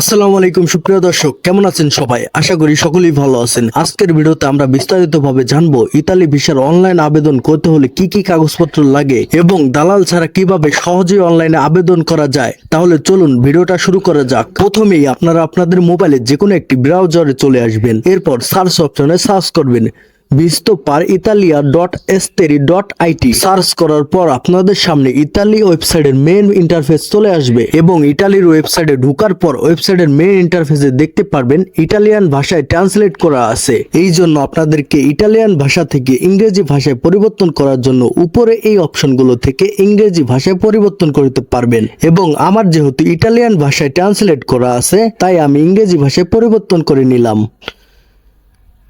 আসসালামু আলাইকুম, সুপ্রিয় দর্শক, কেমন আছেন সবাই? আশা করি সকলেই ভালো আছেন। আজকের ভিডিওতে আমরা বিস্তারিতভাবে জানব ইতালি ভিসার অনলাইন আবেদন করতে হলে কি কি কাগজপত্র লাগে এবং দালাল ছাড়া কীভাবে সহজেই অনলাইনে আবেদন করা যায়। তাহলে চলুন ভিডিওটা শুরু করা যাক। প্রথমেই আপনারা আপনাদের মোবাইলে যে কোনো একটি ব্রাউজারে চলে আসবেন। এরপর সার্চ অপশনে সার্চ করবেন বিস্তো পার ইতালিয়া ডট এস্তেরি ডট আইটি। সার্চ করার পর আপনাদের সামনে ইতালি ওয়েবসাইটের মেন ইন্টারফেস চলে আসবে এবং ইতালির ওয়েবসাইটে ঢোকার পর ওয়েবসাইটের মেন ইন্টারফেসে দেখতে পারবেন ইটালিয়ান ভাষায় ট্রান্সলেট করা আছে। এই জন্য আপনাদেরকে ইটালিয়ান ভাষা থেকে ইংরেজি ভাষায় পরিবর্তন করার জন্য উপরে এই অপশনগুলো থেকে ইংরেজি ভাষায় পরিবর্তন করতে পারবেন। এবং আমার যেহেতু ইটালিয়ান ভাষায় ট্রান্সলেট করা আছে, তাই আমি ইংরেজি ভাষায় পরিবর্তন করে নিলাম।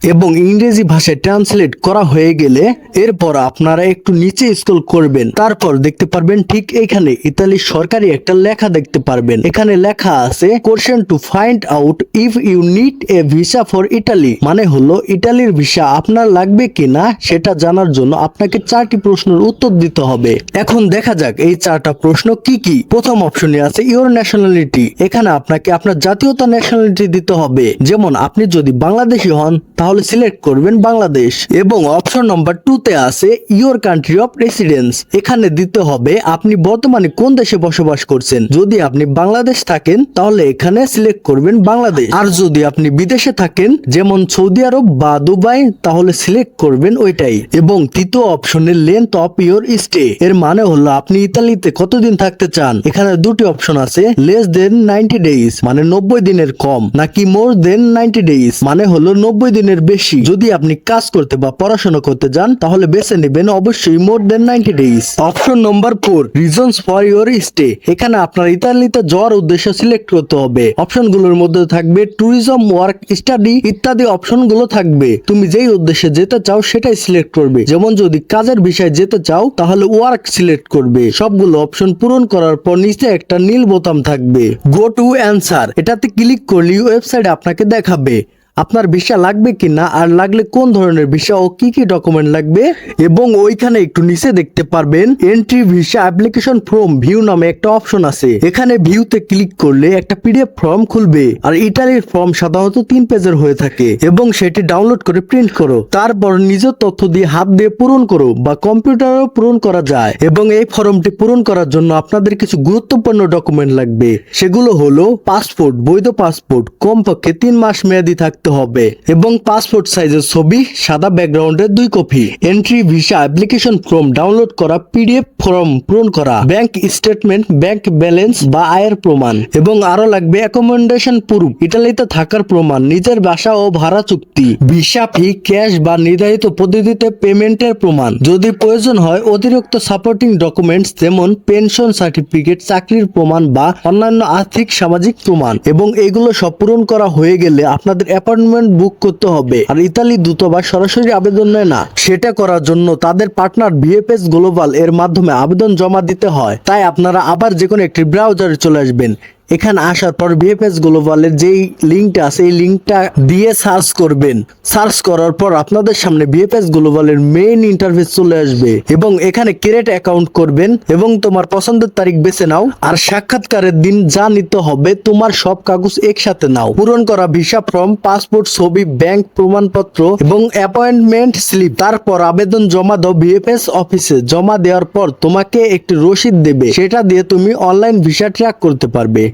এবং ইংরেজি ভাষায় ট্রান্সলেট করা হয়ে গেলে এরপর আপনারা একটু নিচে স্ক্রল করবেন। তারপর দেখতে পারবেন ঠিক এখানে ইতালির সরকারি একটা লেখা দেখতে পারবেন। এখানে লেখা আছে question to find out if you need a visa for Italy মানে হলো ইটালির ভিসা আপনার লাগবে কিনা সেটা জানার জন্য আপনাকে চারটি প্রশ্নের উত্তর দিতে হবে। এখন দেখা যাক এই চারটা প্রশ্ন কি কি। প্রথম অপশনে আছে ইওর ন্যাশনালিটি এখানে আপনাকে আপনার জাতীয়তা ন্যাশনালিটি দিতে হবে। যেমন, আপনি যদি বাংলাদেশি হন তাহলে সিলেক্ট করবেন বাংলাদেশ এবং অপশন নম্বর টু তে আছে ইওর কান্ট্রি অফ রেসিডেন্স এখানে দিতে হবে আপনি বর্তমানে কোন দেশে বসবাস করছেন। যদি আপনি বাংলাদেশ থাকেন, তাহলে এখানে সিলেক্ট করবেন বাংলাদেশ। আর যদি আপনি বিদেশে থাকেন, যেমন সৌদি আরব বা দুবাই, তাহলে সিলেক্ট করবেন ওইটাই। এবং তৃতীয় অপশনে লেন্থ অফ ইওর স্টে এর মানে হলো আপনি ইতালিতে কতদিন থাকতে চান? এখানে দুটি অপশন আছে লেস দেন নাইনটি ডেইজ মানে নব্বই দিনের কম, নাকি মোর দেন নাইনটি ডেইজ মানে হলো নব্বই দিনের বেশি। যদি আপনি কাজ করতে বা পড়াশোনা করতে যান, তাহলে বেছে নেবেন অবশ্যই more than ninety days option number four reasons for your stay এখানে আপনার ইতালিতে যাওয়ার উদ্দেশ্য সিলেক্ট করতে হবে। অপশনগুলোর মধ্যে থাকবে ট্যুরিজম ওয়ার্ক স্টাডি ইত্যাদি অপশনগুলো থাকবে। তুমি যেই উদ্দেশ্যে যেতে চাও, সেটাই সিলেক্ট করবে। যেমন যদি কাজের বিষয়ে যেতে চাও, তাহলে ওয়ার্ক সিলেক্ট করবে। সবগুলো অপশন পূরণ করার পর নিচে একটা নীল বোতাম থাকবে। গো টু অ্যান্সার এটাতে ক্লিক করলে ওয়েবসাইট আপনাকে দেখাবে। আপনার ভিসা লাগবে কি না, আর লাগলে কোন ধরনের ভিসা ও কি কি ডকুমেন্ট লাগবে? এবং ওইখানে একটু নিচে দেখতে পারবেন entry visa application form view নামে একটা অপশন আছে। এখানে ভিউতে ক্লিক করলে একটা পিডিএফ ফর্ম খুলবে, আর ইটালির ফর্ম সাধারণত তিন পেজের হয়ে থাকে, এবং সেটি ডাউনলোড করে প্রিন্ট করো। তারপর নিজের তথ্য দিয়ে হাত দিয়ে পূরণ করো, বা কম্পিউটারেও পূরণ করা যায়, এবং এই ফর্মটি পূরণ করার জন্য আপনাদের কিছু গুরুত্বপূর্ণ ডকুমেন্ট লাগবে। সেগুলো হলো পাসপোর্ট বৈধ পাসপোর্ট কমপক্ষে তিন মাস মেয়াদি থাকতে হবে এবং পাসপোর্ট সাইজের ছবি, সাদা ব্যাকগ্রাউন্ডের দুই copy entry visa application form download করা পিডিএফ ফর্ম পূরণ করা ব্যাংক স্টেটমেন্ট ব্যাংক ব্যালেন্স বা আয়ের প্রমাণ এবং আরও লাগবে অ্যাকোমোডেশন প্রুফ ইটালিতে থাকার প্রমাণ, নিজের বাসা ও ভাড়া চুক্তি ভিসা ফি ক্যাশ বা নির্ধারিত পদ্ধতিতে পেমেন্টের প্রমাণ। যদি প্রয়োজন হয়, অতিরিক্ত সাপোর্টিং ডকুমেন্টস যেমন পেনশন সার্টিফিকেট চাকরির প্রমাণ বা অন্যান্য আর্থিক সামাজিক প্রমাণ এবং এগুলো সব পূরণ করা হয়ে গেলে আপনাদের অ্যাপয়েন্টমেন্ট বুক করতে হবে। আর ইতালি দূতাবাস সরাসরি আবেদন নেয় না। সেটা করার জন্য তাদের পার্টনার ভিএফএস গ্লোবাল এর মাধ্যমে আবেদন জমা দিতে হয়। তাই আপনারা আবার যে কোনো একটি ব্রাউজারে চলে আসবেন। এখানে আসার পর বিএফএস গ্লোবালের যেই লিঙ্কটা আছে, এই লিঙ্কটা দিয়ে সার্চ করবেন। সার্চ করার পর আপনাদের সামনে বিএফএস গ্লোবালের মেইন ইন্টারফেস চলে আসবে এবং এখানে ক্রিয়েট অ্যাকাউন্ট করবেন এবং তোমার পছন্দের তারিখ বেছে নাও আর সাক্ষাৎকারের দিন যা নিতে হবে তোমার সব কাগজ একসাথে নাও। পূরণ করা ভিসা ফর্ম পাসপোর্ট ছবি ব্যাংক প্রমাণপত্র এবং অ্যাপয়েন্টমেন্ট স্লিপ তারপর আবেদন জমা দাও বিএফএস অফিসে জমা দেওয়ার পর তোমাকে একটি রসিদ দেবে। সেটা দিয়ে তুমি অনলাইন ভিসা ট্র্যাক করতে পারবে।